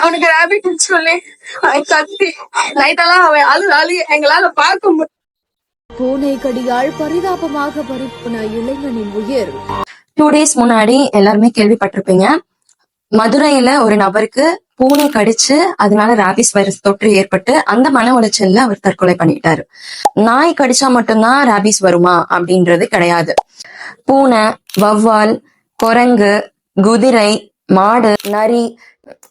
அவனுக்கு ரேபிட் சொல்லி கத்தி. நைட்டெல்லாம் அவன் அழு அழு எங்களால பார்க்க முடியும் பூனை கடியால் பரிதாபமாக பறிப்போன இளைஞனின் உயிர். டூ டேஸ் முன்னாடி எல்லாருமே கேள்விப்பட்டிருப்பீங்க. மதுரையில ஒரு நபருக்கு பூனை கடிச்சு அதனால ராபிஸ் வைரஸ் தொற்று ஏற்பட்டு அந்த மன உளைச்சல்ல அவர் தற்கொலை பண்ணிட்டாரு. நாய் கடிச்சா மட்டும்தான் ராபிஸ் வருமா அப்படின்றது கிடையாது. பூனை வவ்வால் குரங்கு குதிரை மாடு நரி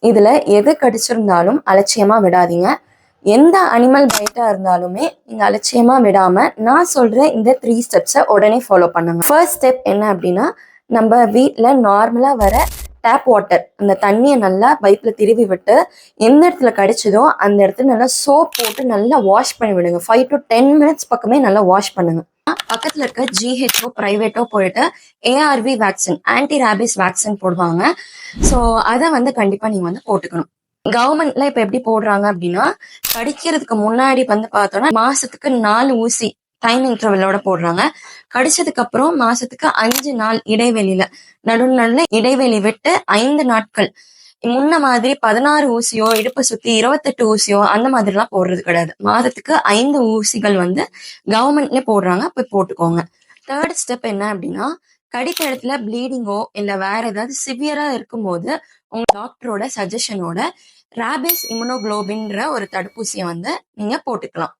இதுல எது கடிச்சிருந்தாலும் அலட்சியமா விடாதீங்க. எந்த அனிமல் பைட்டா இருந்தாலுமே நீங்க அலட்சியமா விடாம நான் சொல்ற இந்த த்ரீ ஸ்டெப்ஸை உடனே ஃபாலோ பண்ணுங்க. ஃபர்ஸ்ட் ஸ்டெப் என்ன அப்படின்னா நம்ம வீட்டில் நார்மலா வர டேப் வாட்டர் அந்த தண்ணியை நல்லா பைப்பில் திருவி விட்டு எந்த இடத்துல கடிச்சதோ அந்த இடத்துல நல்லா சோப் போட்டு நல்லா வாஷ் பண்ணி விடுங்க. ஃபைவ் டு டென் மினிட்ஸ் பக்கமே நல்லா வாஷ் பண்ணுங்க. பக்கத்துல இருக்க ஜிஹெச்ஓ பிரைவேட்டோ போயிட்டு ARV vaccine anti rabies vaccine போடுவாங்க. ஸோ அதை வந்து கண்டிப்பா நீங்க வந்து போட்டுக்கணும். கவர்மெண்ட்ல இப்ப எப்படி போடுறாங்க அப்படின்னா கடிக்கிறதுக்கு முன்னாடி வந்து பார்த்தோம்னா மாசத்துக்கு நாலு ஊசி டைம் இன்டர்வலோட போடுறாங்க. கடிச்சதுக்கு அப்புறம் மாசத்துக்கு அஞ்சு நாள் இடைவெளியில நடு இடைவெளி விட்டு ஐந்து நாட்கள் முன்ன மாதிரி பதினாறு ஊசியோ இடுப்பு சுத்தி இருபத்தெட்டு ஊசியோ அந்த மாதிரி எல்லாம் போடுறது கிடையாது. மாதத்துக்கு ஐந்து ஊசிகள் வந்து கவர்மெண்ட்ல போடுறாங்க. போய் போட்டுக்கோங்க. தேர்ட் ஸ்டெப் என்ன அப்படின்னா கடித்த இடத்துல ப்ளீடிங்கோ இல்ல வேற ஏதாவது சிவியரா இருக்கும்போது உங்க டாக்டரோட சஜஷனோட ராபிஸ் இம்யூனோகுளோபின்ற ஒரு தடுப்பூசியை வந்து நீங்க போட்டுக்கலாம்.